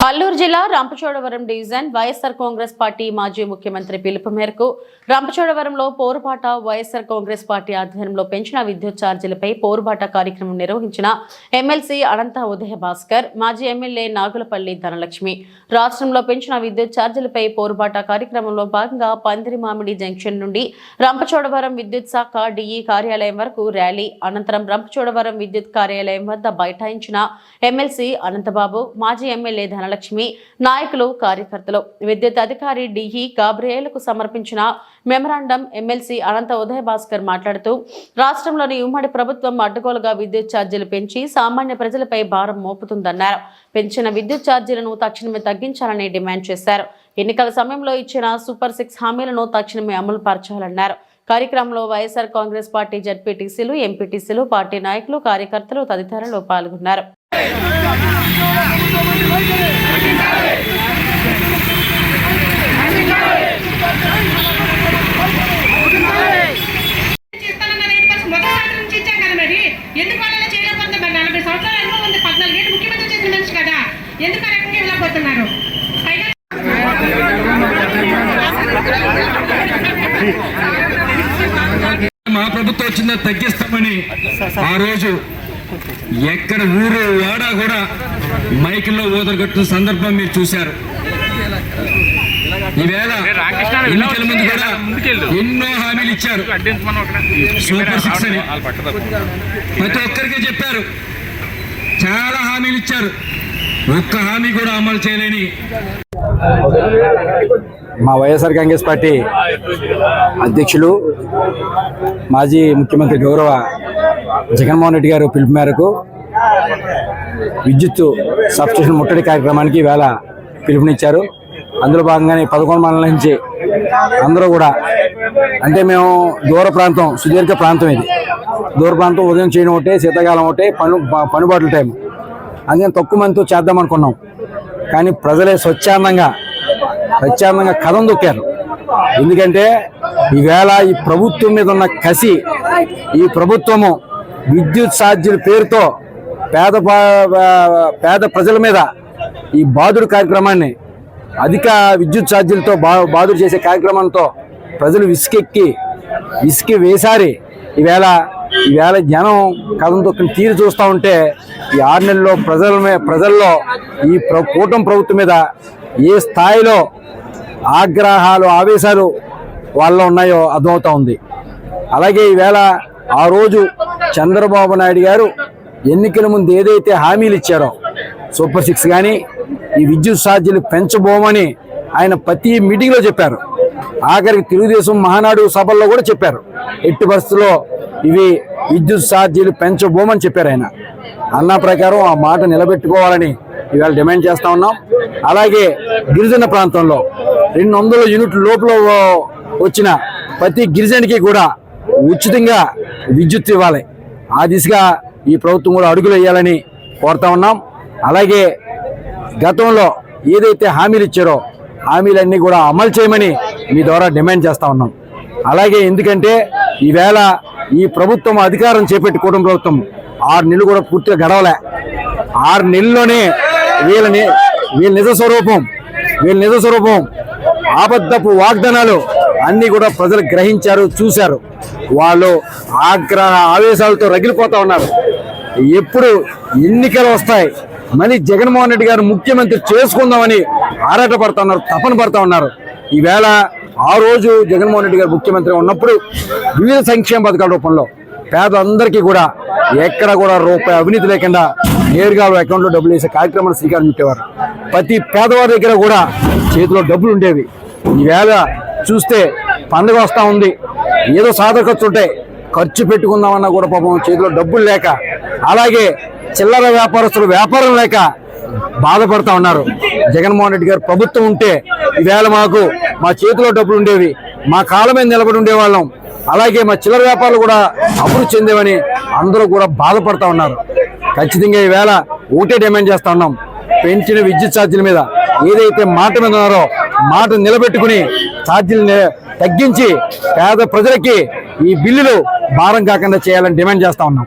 అల్లూరు జిల్లా Rampachodavaram division YSR Congress party మాజీ ముఖ్యమంత్రి పిలుపు మేరకు రంపచోడవరంలో పోరుబాట వైఎస్ఆర్ కాంగ్రెస్ పార్టీ ఆధ్వర్యంలో పెంచిన విద్యుత్ ఛార్జీలపై పోరుబాట కార్యక్రమం నిర్వహించిన ఎమ్మెల్సీ అనంత ఉదయ భాస్కర్ మాజీ ఎమ్మెల్యే నాగులపల్లి ధనలక్ష్మి. రాష్ట్రంలో పెంచిన విద్యుత్ ఛార్జీలపై పోరుబాట కార్యక్రమంలో భాగంగా పందిరి మామిడి జంక్షన్ నుండి రంపచోడవరం విద్యుత్ శాఖ డిఈ కార్యాలయం వరకు ర్యాలీ అనంతరం రంపచోడవరం విద్యుత్ కార్యాలయం వద్ద బైఠాయించిన ఎమ్మెల్సీ అనంతబాబు మాజీ ఎమ్మెల్యే ధనలక్ష్మి నాయకులు కార్యకర్తలు. విద్యుత్ అధికారి డిఈ గాబ్రియేలకు సమర్పించిన మెమరాండం ఎమ్మెల్సీ అనంత ఉదయ భాస్కర్ మాట్లాడుతూ రాష్ట్రంలోని ఉమ్మడి ప్రభుత్వం అడ్డగోలుగా విద్యుత్ ఛార్జీలు పెంచి సామాన్య ప్రజలపై భారం మోపుతుందన్నారు. పెంచిన విద్యుత్ ఛార్జీలను తక్షణమే తగ్గించాలని డిమాండ్ చేశారు. ఎన్నికల సమయంలో ఇచ్చిన సూపర్ సిక్స్ హామీలను తక్షణమే అమలు పరచాలన్నారు. కార్యక్రమంలో వైఎస్ఆర్ కాంగ్రెస్ పార్టీ జడ్పీటీసీలు ఎంపీటీసీలు పార్టీ నాయకులు కార్యకర్తలు తదితరులు పాల్గొన్నారు. ఎందుకు చేయలేకపోతున్నారు నలభై సంవత్సరాల అనుభవం ఉంది? పద్నాలుగు ఏళ్ళు ముఖ్యమంత్రి చేసిన మనిషి కదా. ఎందుకు ఆ రకంగా వెళ్ళకపోతున్నారు పైగా మా ప్రభుత్వం వచ్చిందా తగ్గిస్తామని ఆ రోజు ఎక్కడ ఊరు వాడ కూడా మైకుల్లో ఊదరగొట్టిన సందర్భం మీరు చూశారు. ఈవేళ ఎన్నికల ముందు కూడా ఎన్నో హామీలు ఇచ్చారు. సూపర్ సిక్స్ అని. ప్రతి ఒక్కరికి చెప్పారు. చాలా హామీలు ఇచ్చారు. ఒక్క హామీ కూడా అమలు చేయలేని మా వైఎస్ఆర్ కాంగ్రెస్ పార్టీ అధ్యక్షులు మాజీ ముఖ్యమంత్రి గౌరవ జగన్మోహన్ రెడ్డి గారు పిలుపు మేరకు విద్యుత్ సబ్స్టేషన్ ముట్టడి కార్యక్రమానికి వేళ పిలుపునిచ్చారు. అందులో భాగంగానే పదకొండు మండల నుంచి అందరూ కూడా అంటే మేము దూర ప్రాంతం సుదీర్ఘ ప్రాంతం ఇది. దూర ప్రాంతం ఉదయం చేయడం ఒకటే శీతాకాలం ఒకటే పను పనిబాట్లు పనుబాట్ల టైం అందుకని తక్కువ మందితో చేద్దాం అనుకున్నాం. కానీ ప్రజలే స్వచ్ఛందంగా ప్రత్యామ్నాయంగా కథం దొక్కారు ఎందుకంటే ఈవేళ ఈ ప్రభుత్వం మీద ఉన్న కసి ఈ ప్రభుత్వము విద్యుత్ ఛార్జీల పేరుతో పేద పేద ప్రజల మీద ఈ బాదుడు కార్యక్రమాన్ని అధిక విద్యుత్ ఛార్జీలతో బా బాదుడు చేసే కార్యక్రమంతో ప్రజలు విసుకెక్కి విసికి వేసారి. ఈవేళ ఈవేళ జనం కథం తొక్కిన తీరు చూస్తూ ఉంటే ఈ ఆరు నెలల్లో ప్రజల ప్రజల్లో ఈ ప్ర కూటమి ప్రభుత్వం మీద ఏ స్థాయిలో ఆగ్రహాలు ఆవేశాలు వాళ్ళలో ఉన్నాయో అర్థమవుతా ఉంది. అలాగే ఈవేళ ఆ రోజు చంద్రబాబు నాయుడు గారు ఎన్నికల ముందు ఏదైతే హామీలు ఇచ్చారో సూపర్ సిక్స్ కానీ ఈ విద్యుత్ ఛార్జీలు పెంచబోమని ఆయన ప్రతి మీటింగ్లో చెప్పారు. ఆఖరికి తెలుగుదేశం మహానాడు సభల్లో కూడా చెప్పారు. ఎట్టి పరిస్థితుల్లో ఇవి విద్యుత్ ఛార్జీలు పెంచబోమని చెప్పారు ఆయన. అన్న ప్రకారం ఆ మాట నిలబెట్టుకోవాలని ఇవాళ డిమాండ్ చేస్తూ ఉన్నాం. అలాగే గిరిజన ప్రాంతంలో రెండు వందల యూనిట్ల లోపల వచ్చిన ప్రతి గిరిజనకి కూడా ఉచితంగా విద్యుత్ ఇవ్వాలి. ఆ దిశగా ఈ ప్రభుత్వం కూడా అడుగులు వేయాలని కోరుతా ఉన్నాం. అలాగే గతంలో ఏదైతే హామీలు ఇచ్చారో హామీలన్నీ కూడా అమలు చేయమని మీ ద్వారా డిమాండ్ చేస్తూ ఉన్నాం. అలాగే ఎందుకంటే ఈవేళ ఈ ప్రభుత్వం అధికారం చేపట్టి కుటుంబ ప్రభుత్వం ఆరు నెలలు కూడా పూర్తిగా గడవలే. ఆరు నెలల్లోనే వీళ్ళని వీళ్ళ నిజ స్వరూపం వీళ్ళ నిజ స్వరూపం. ఆబద్ధపు వాగ్దానాలు అన్నీ కూడా ప్రజలు గ్రహించారు చూశారు. వాళ్ళు ఆగ్రహ ఆవేశాలతో రగిలిపోతూ ఉన్నారు. ఎప్పుడు ఎన్నికలు వస్తాయి? మళ్ళీ జగన్మోహన్ రెడ్డి గారు ముఖ్యమంత్రి చేసుకుందామని ఆరాట పడతా ఉన్నారు తపన పడతా ఉన్నారు. ఈవేళ ఆ రోజు జగన్మోహన్ రెడ్డి గారు ముఖ్యమంత్రి ఉన్నప్పుడు వివిధ సంక్షేమ పథకాల రూపంలో పేదలందరికీ కూడా ఎక్కడ కూడా రూపాయి అవినీతి లేకుండా నేరుగా వాళ్ళ అకౌంట్లో డబ్బులు వేసే కార్యక్రమాలు శ్రీకారం చుట్టేవారు. ప్రతి పేదవారి దగ్గర కూడా చేతిలో డబ్బులు ఉండేవి. ఈవేళ చూస్తే పండుగ వస్తూ ఉంది. ఏదో సాధన ఖర్చు ఉంటాయి. ఖర్చు పెట్టుకుందామన్నా కూడా పాపం చేతిలో డబ్బులు లేక అలాగే చిల్లర వ్యాపారస్తులు వ్యాపారం లేక బాధపడతా ఉన్నారు. జగన్మోహన్ రెడ్డి గారు ప్రభుత్వం ఉంటే ఈవేళ మాకు మా చేతిలో డబ్బులు ఉండేవి. మా కాళ్ళ మీద నిలబడి ఉండేవాళ్ళం. అలాగే మా చిల్లర వ్యాపారాలు కూడా అభివృద్ధి చెందేవని అందరూ కూడా బాధపడతా ఉన్నారు. ఖచ్చితంగా ఈవేళ ఒకటే డిమాండ్ చేస్తా ఉన్నాం. పెంచిన విద్యుత్ ఛార్జీల మీద ఏదైతే మాట మీద ఉన్నారో మాట నిలబెట్టుకుని ఛార్జీలు తగ్గించి పేద ప్రజలకి ఈ బిల్లులు భారం కాకుండా చేయాలని డిమాండ్ చేస్తా ఉన్నాం.